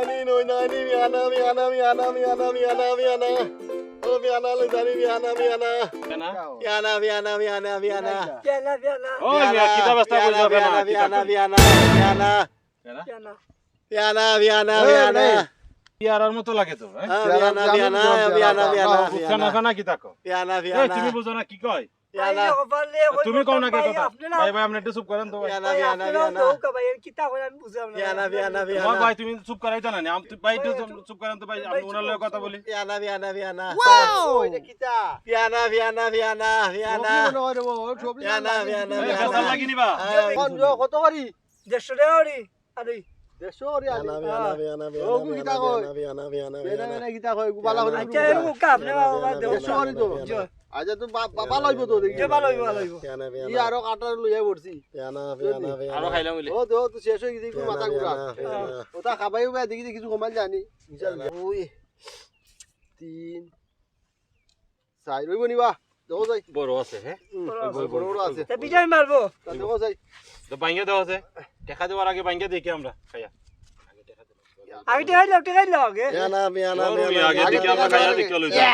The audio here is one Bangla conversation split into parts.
নানি মিয়ানা মিয়ানা মিয়ানা মিয়ানা মিয়ানা মিয়ানা। ও মিয়ানা লই জানি মিয়ানা মিয়ানা। কেনা মিয়ানা মিয়ানা মিয়ানা মিয়ানা। Piana, piana, ও মিয়া কি ব্যবস্থা করছ কেনা মিয়ানা মিয়ানা মিয়ানা কেনা piana. মিয়ানা। মিয়ানা? মিয়ানা। ইয়ারার মতো লাগে তো হ্যাঁ? মিয়ানা মিয়ানা মিয়ানা মিয়ানা। বুঝছানা ফানা কি তাকো? মিয়ানা এই মিয়ানা। তুমি বুঝো না কি কয়? তুমি কও না কে ভাই, কথা? ভাই ভাই আপনি একটু চুপ করেন তো ভাই। এর কিতা আমি বুঝলাম না। ভাই তুমি চুপ করাই জানা আমি ভাই একটু চুপ করেন তো ভাই আমি ওনার লগে কথা বলি। লাগি নিবা জ- কত করি? টাকা করি। আরে, কিতা কয়? বালা করে আচ্ছা, এরকম কাপ দেড়শো করি তো। আচ্ছা, তো বা- বা- ভালো হইবো তো দেখি। যে ভালো হইবো, ভালো হইবো। মিয়ানা ই আরও কাটার লইয়া পড়ছি। মিয়ানা মিয়ানা আরও খাইলাম ও, তো- তো শেষ গেছে, একটু মাথা ঘুরা। ওটা খাবাই হবে, দেখি দেখি কিছু কমাল জানি। দুই, তিন, চার, হইবো নি বা? দেখো যাই। বড় আছে হ্যাঁ বড়, বড় আছে। তা বিজয় মারবো। তা দেখো যাই। তো বাইঙ্গা দেওয়া আছে টাকা দেওয়ার আগে বাইঙ্গা দেখি আমরা খাইয়া আগে টেকাই লাও, টেকাই লাও আগে। ওর মিয়া, আগে আগে দেখি আমরা খাইয়া দেখি লই যাই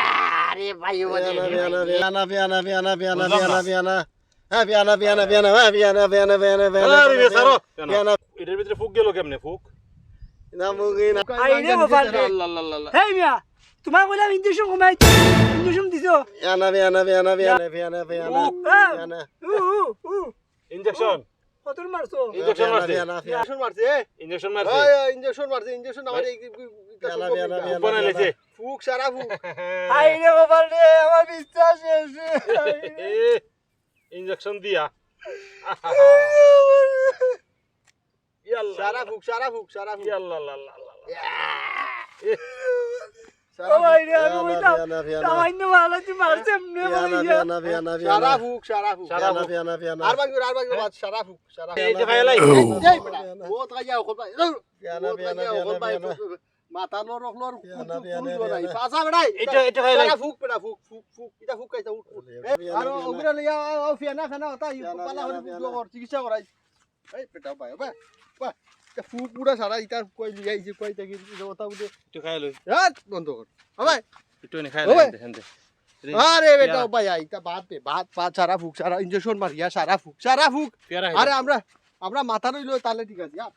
আরে ভাই, ও মিয়ানা মানে- মিয়ানা মিয়ানা মিয়ানা মিয়ানা মিয়ানা বুঝলাম না। মিয়ানা মিয়ানা হ্যাঁ মিয়ানা মিয়ানা মিয়ানা হ্যাঁ মিয়ানা মিয়ানা আরে বেসারো মিয়ানা এটার ভিতরে ফুক গেল কেমনে ফুক না মুগি না আইনে ওফানলে। আল্লাহ আল্লাহ হেই মিয়া, তোমার বললাম ইঞ্জেকশন কমাই ইঞ্জেকশন দিছো মিয়ানা মিয়ানা মিয়ানা মিয়ানা মিয়ানা মিয়ানা হ্যাঁ। মিয়ানা উ, উ, উ। ইনজেকশন কত মারছো ইনজেকশন মারছে ইঞ্জেকশন মারছে, এ? ইনজেকশন মারছে ইঞ্জেকশন মারছে, ইঞ্জেকশন আমার এই- এই- এই- এটা মিয়ানা, সম্ভব মিয়ানা, না। মিয়ানা। উপনে লেছে ফুক সারা ফুক আইনে ওফানলে আমার বিশ্বাস শেষ ইনজেকশন দিয়া সারা ফুক সারা ফুক সারা ইয়াল্লাহ আল্লাহ আল্লাহ আল্লাহ সারা আর মাথা লো। পাসা এটা এটা ফুক ফুক ফুক ফুক এটা ফুক কাইতা উঠ ওগুলা হতা পালা চিকিৎসা করাই। এই ভাই ভাই ভাই ফুক পুরা সারা কই লিয়া কই উঠে একটু বন্ধ কর। ভাই। একটু বেটা ভাই আইতা বাদ বাদ সারা ফুক সারা ইনজেকশন মারিয়া সারা ফুক সারা ফুক। আমরা আমরা মাথা রইল তাহলে ঠিক আছে আর